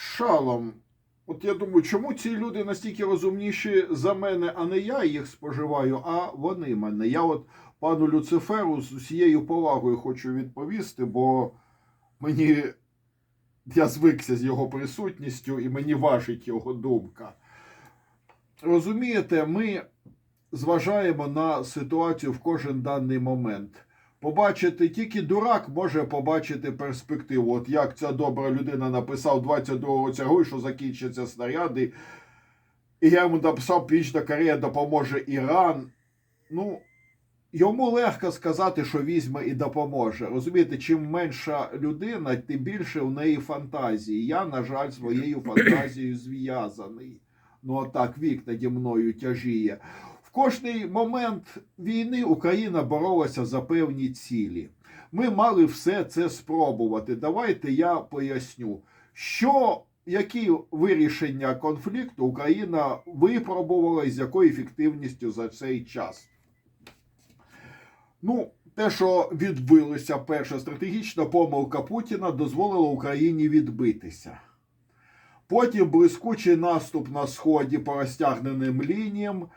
Шалом. От я думаю, чому ці люди настільки розумніші за мене, а не я їх споживаю, а вони мене. Я от пану Люциферу з усією повагою хочу відповісти, бо мені я звикся з його присутністю і мені важить його думка. Розумієте, ми зважаємо на ситуацію в кожен даний момент. Побачити тільки дурак може побачити перспективу. От як ця добра людина написав 22-го цього, що закінчаться снаряди. І я йому написав, Північна Корея допоможе Іран. Ну, йому легко сказати, що візьме і допоможе. Розумієте, чим менша людина, тим більше в неї фантазії. Я, на жаль, своєю фантазією зв'язаний. Ну, отак вік наді мною тяжіє. Кожний момент війни Україна боролася за певні цілі. Ми мали все це спробувати. Давайте я поясню, що які вирішення конфлікту Україна випробувала і з якою ефективністю за цей час. Ну, те, що відбилося, перша стратегічна помилка Путіна дозволила Україні відбитися. Потім блискучий наступ на сході по розтягненим лініям.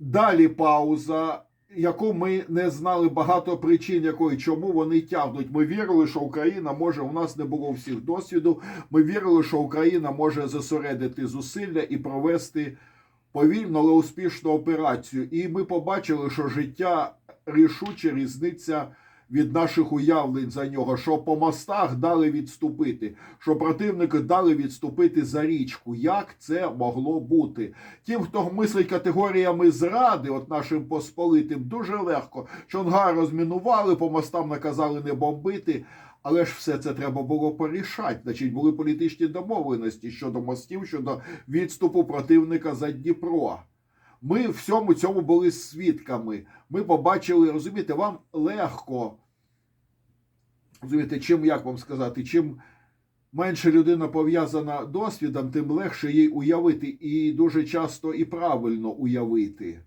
Далі пауза, яку ми не знали багато причин, якої чому вони тягнуть. Ми вірили, що Україна може. У нас не було всіх досвіду. Ми вірили, що Україна може зосередити зусилля і провести повільно, але успішну операцію. І ми побачили, що життя рішуче різниця від наших уявлень за нього, що по мостах дали відступити, що противники дали відступити за річку. Як це могло бути? Тим, хто мислить категоріями зради, от нашим посполитим, дуже легко. Чонгар розмінували, по мостам наказали не бомбити. Але ж все це треба було порішати. Значить, були політичні домовленості щодо мостів, щодо відступу противника за Дніпро. Ми всьому цьому були свідками. Ми побачили, розумієте, вам легко. Розумієте, чим як вам сказати, чим менше людина пов'язана досвідом, тим легше їй уявити і дуже часто і правильно уявити.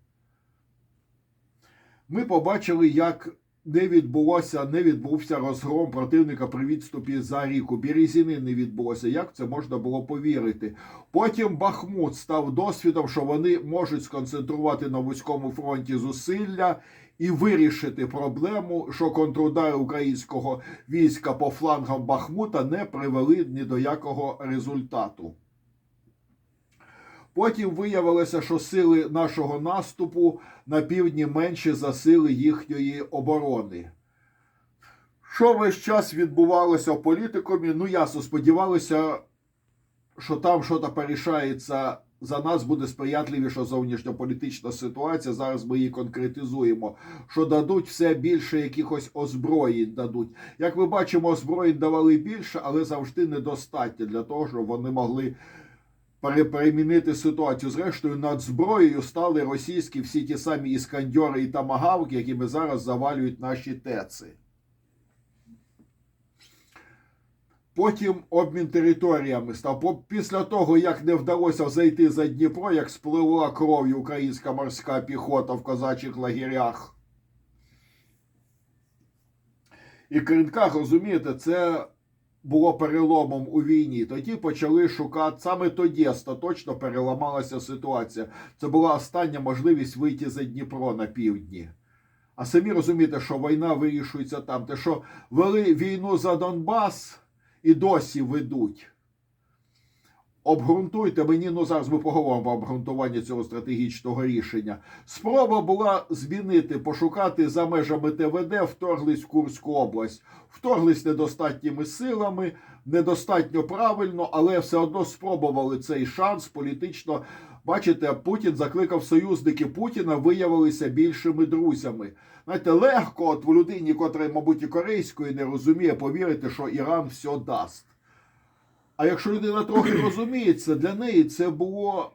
Ми побачили, як не відбулося, не відбувся розгром противника при відступі за ріку. Березіни не відбулося. Як це можна було повірити? Потім Бахмут став досвідом, що вони можуть сконцентрувати на вузькому фронті зусилля і вирішити проблему, що контрудари українського війська по флангам Бахмута не привели ні до якого результату. Потім виявилося, що сили нашого наступу на півдні менші за сили їхньої оборони. Що весь час відбувалося в політикумі? Ну, ясно, сподівалися, що там щось порішається за нас буде сприятливіша зовнішньополітична ситуація. Зараз ми її конкретизуємо. Що дадуть все більше якихось озброєнь дадуть. Як ми бачимо, озброєнь давали більше, але завжди недостатньо для того, щоб вони могли перемінити ситуацію. Зрештою, над зброєю стали російські всі ті самі іскандьори і тамагавки, якими зараз завалюють наші теци. Потім обмін територіями став. Після того, як не вдалося зайти за Дніпро, як спливла кров'ю українська морська піхота в козачих лагерях. І Кринках, розумієте, це було переломом у війні. Тоді почали шукати, саме тоді остаточно переламалася ситуація. Це була остання можливість вийти за Дніпро на півдні. А самі розумієте, що війна вирішується там. Те, що вели війну за Донбас і досі ведуть. Обґрунтуйте мені, ну зараз ми поговоримо про обґрунтування цього стратегічного рішення. Спроба була змінити, пошукати за межами ТВД, вторглись в Курську область, вторглись недостатніми силами, недостатньо правильно, але все одно спробували цей шанс політично. Бачите, Путін закликав союзники Путіна, виявилися більшими друзями. Знаєте, легко от в людині, котра, мабуть, і корейської не розуміє, повірити, що Іран все дасть. А якщо людина трохи розуміється, для неї це було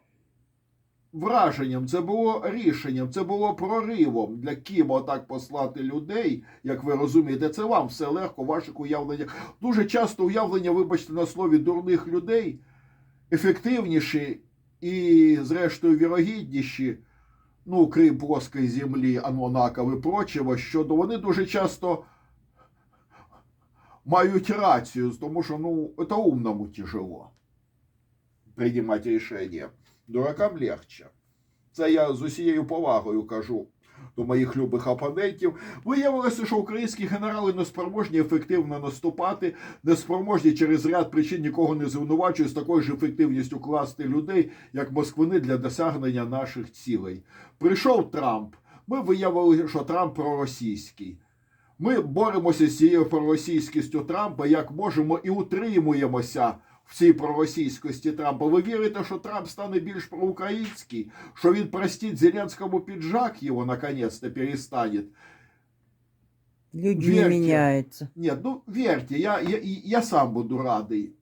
враженням, це було рішенням, це було проривом для Кіма отак послати людей, як ви розумієте, це вам все легко, ваших уявленнях. Дуже часто уявлення, вибачте, на слові дурних людей ефективніші і, зрештою, вірогідніші, ну, крім плоскої землі, Анмонаков і прочого, щодо вони дуже часто мають рацію, тому що ну, це умному тяжело. приймати рішення. Дуракам легче. Це я з усією повагою кажу до моїх любих опонентів. Виявилося, що українські генерали не спроможні ефективно наступати, не спроможні через ряд причин нікого не звинувачують з такою ж ефективністю класти людей, як москвини для досягнення наших цілей. Прийшов Трамп. Ми виявили, що Трамп проросійський. Ми боремося з цією проросійськістю Трампа, як можемо, і утримуємося в цій проросійськості Трампа. Ви вірите, що Трамп стане більш проукраїнський, що він простить Зеленському піджак його наконець-то перестанет? Люди Верьте. не меняются. Нет, ну верьте, я, я, я сам буду радий.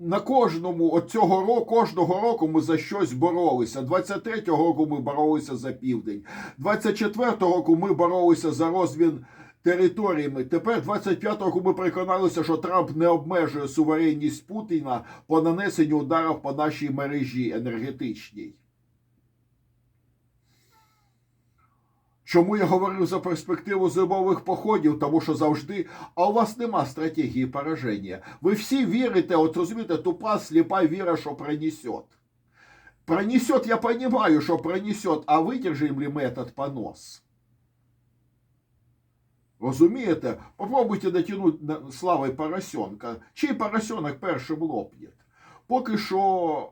На кожному от цього року, кожного року ми за щось боролися. 23-го року ми боролися за південь. 24-го року ми боролися за розвін територіями. Тепер 25-го року ми переконалися, що Трамп не обмежує суверенність Путіна по нанесенню ударів по нашій мережі енергетичній. Чому я говорив за перспективу зимових походів? Тому що завжди, а у вас нема стратегії пораження. Ви всі вірите, от розумієте, тупа сліпа віра, що пронесет. Пронесет, я понимаю, що пронесет, а видержим ли ми этот понос? Розумієте? Попробуйте дотягнути на слави поросенка. Чий поросенок першим лопне? Поки що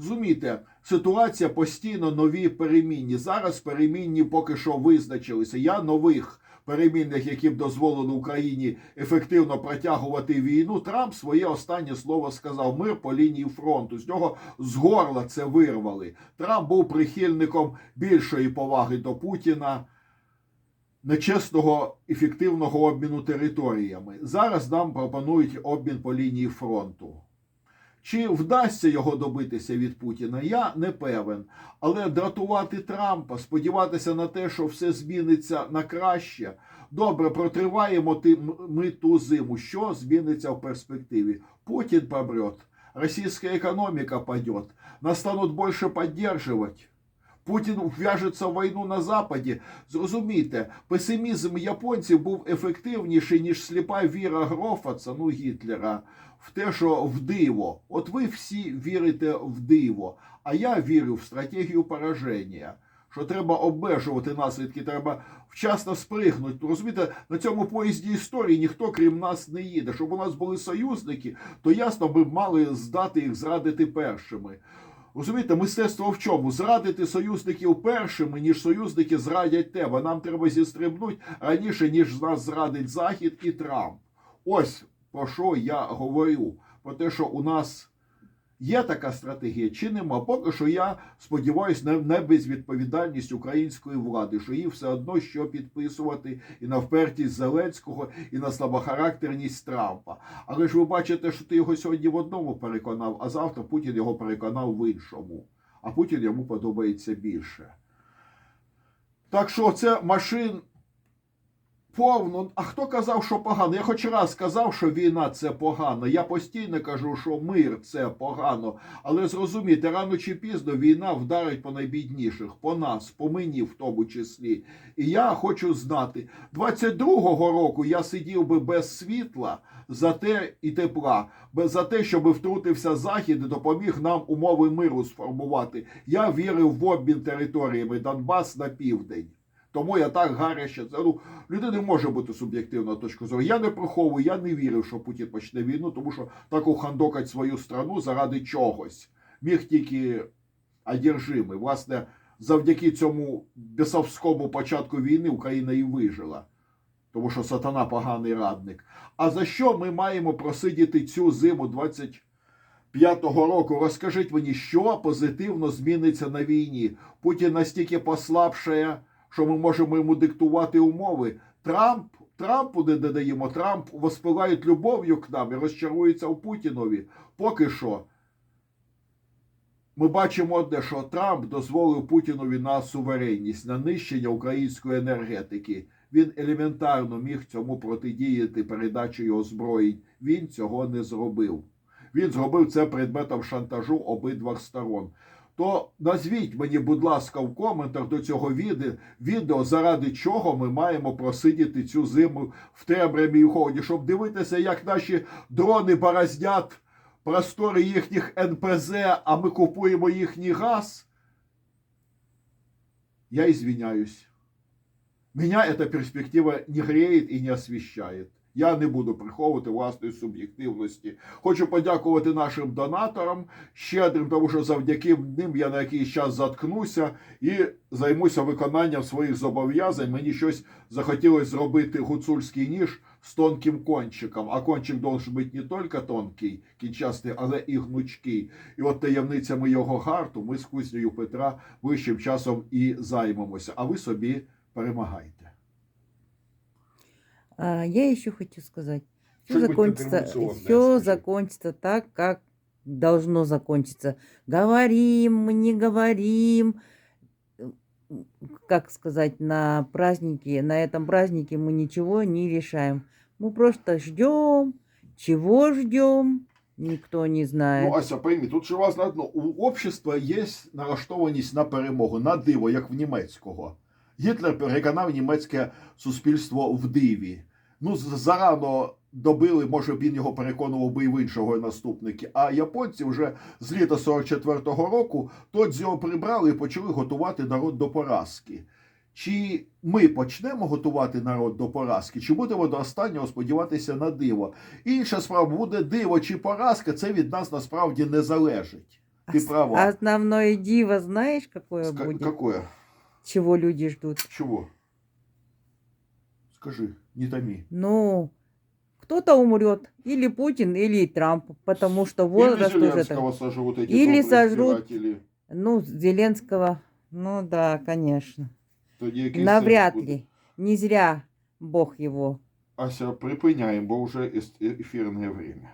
Зумійте, ситуація постійно нові перемінні. Зараз перемінні поки що визначилися. Я нових перемінних, які б дозволили Україні ефективно протягувати війну. Трамп своє останнє слово сказав: мир по лінії фронту. З нього з горла це вирвали. Трамп був прихильником більшої поваги до Путіна. Нечесного ефективного обміну територіями. Зараз нам пропонують обмін по лінії фронту. Чи вдасться його добитися від Путіна? Я не певен. Але дратувати Трампа, сподіватися на те, що все зміниться на краще. Добре, протриваємо ми ту зиму. Що зміниться в перспективі? Путін помрет, російська економіка падет, нас стануть більше підтримувати. Путін в'яжеться в війну на Западі. Зрозумійте, песимізм японців був ефективніший, ніж сліпа віра Грофаца, ну Гітлера, в те, що в диво. От ви всі вірите в диво, а я вірю в стратегію пораження. Що треба обмежувати наслідки, треба вчасно спригнути. Розумієте, на цьому поїзді історії ніхто крім нас не їде. Щоб у нас були союзники, то ясно ми б мали здати їх зрадити першими. Розумієте, мистецтво в чому? Зрадити союзників першими, ніж союзники зрадять тебе. Нам треба зістрибнути раніше, ніж нас зрадить Захід і Трамп. Ось про що я говорю. Про те, що у нас є така стратегія чи нема. Поки що я сподіваюся на не безвідповідальність української влади, що їй все одно що підписувати і на впертість Зеленського, і на слабохарактерність Трампа. Але ж ви бачите, що ти його сьогодні в одному переконав, а завтра Путін його переконав в іншому. А Путін йому подобається більше. Так що це машин повно. А хто казав, що погано? Я хоч раз сказав, що війна це погано. Я постійно кажу, що мир це погано. Але зрозумійте, рано чи пізно війна вдарить по найбідніших, по нас, по мені в тому числі. І я хочу знати, 22-го року я сидів би без світла за те і тепла, за те, щоб втрутився захід і допоміг нам умови миру сформувати. Я вірив в обмін територіями Донбас на південь. Тому я так гаряче це. Ну, людина може бути суб'єктивна точка зору. Я не приховую, я не вірив, що Путін почне війну, тому що так ухандокать свою страну заради чогось. Міг тільки одержимий. Власне, завдяки цьому бісовському початку війни Україна і вижила. Тому що сатана поганий радник. А за що ми маємо просидіти цю зиму 25-го року? Розкажіть мені, що позитивно зміниться на війні? Путін настільки послабшає, що ми можемо йому диктувати умови. Трамп, Трампу не додаємо, Трамп воспилають любов'ю к нам і розчарується у Путінові. Поки що. Ми бачимо одне, що Трамп дозволив Путінові на суверенність, на нищення української енергетики. Він елементарно міг цьому протидіяти передачею озброєнь. Він цього не зробив. Він зробив це предметом шантажу обидвох сторон. То назвіть мені, будь ласка, в коментах до цього відео, заради чого ми маємо просидіти цю зиму в темряві і холоді, щоб дивитися, як наші дрони бороздять простори їхніх НПЗ, а ми купуємо їхній газ, я извиняюсь. Меня эта перспектива не греет і не освіщає. Я не буду приховувати власної суб'єктивності. Хочу подякувати нашим донаторам щедрим, тому що завдяки ним я на якийсь час заткнуся і займуся виконанням своїх зобов'язань. Мені щось захотілося зробити гуцульський ніж з тонким кончиком. А кончик должен бути не тільки тонкий, кінчастий, але і гнучкий. І от таємницями його гарту ми з кузнею Петра вищим часом і займемося. А ви собі перемагайте. А, я еще хочу сказать. Все Что-нибудь закончится, информационное все скажи. закончится так, как должно закончиться. Говорим, не говорим. э, Как сказать, на празднике, на этом празднике мы ничего не решаем. Мы просто ждем, чего ждем, никто не знает. Ну, Ася, пойми, тут же важно одно. У общества є налаштованість на перемогу, на диво, як в німецького. Гітлер переконав німецьке суспільство в диві. Ну, зарано добили, може він його переконував би і в іншого наступники. А японці вже з літа 44-го року Тодзіо прибрали і почали готувати народ до поразки. Чи ми почнемо готувати народ до поразки, чи будемо до останнього сподіватися на диво? Інша справа буде диво чи поразка, це від нас насправді не залежить. Ти права. Основное диво, знаешь, какое Ска- будет? Какое? Чего люди ждут? Чего? Скажи, не томи. Ну, кто-то умрет, или Путин, или Трамп, потому что Или возраст уже Зеленского так. сожрут эти Или добрые сожрут. избиратели. Ну, Зеленского, ну да, конечно. Тоді якийсь Навряд сенс буде. ли. Не зря Бог его. Ася, припиняємо, бо вже ес- ефірне время.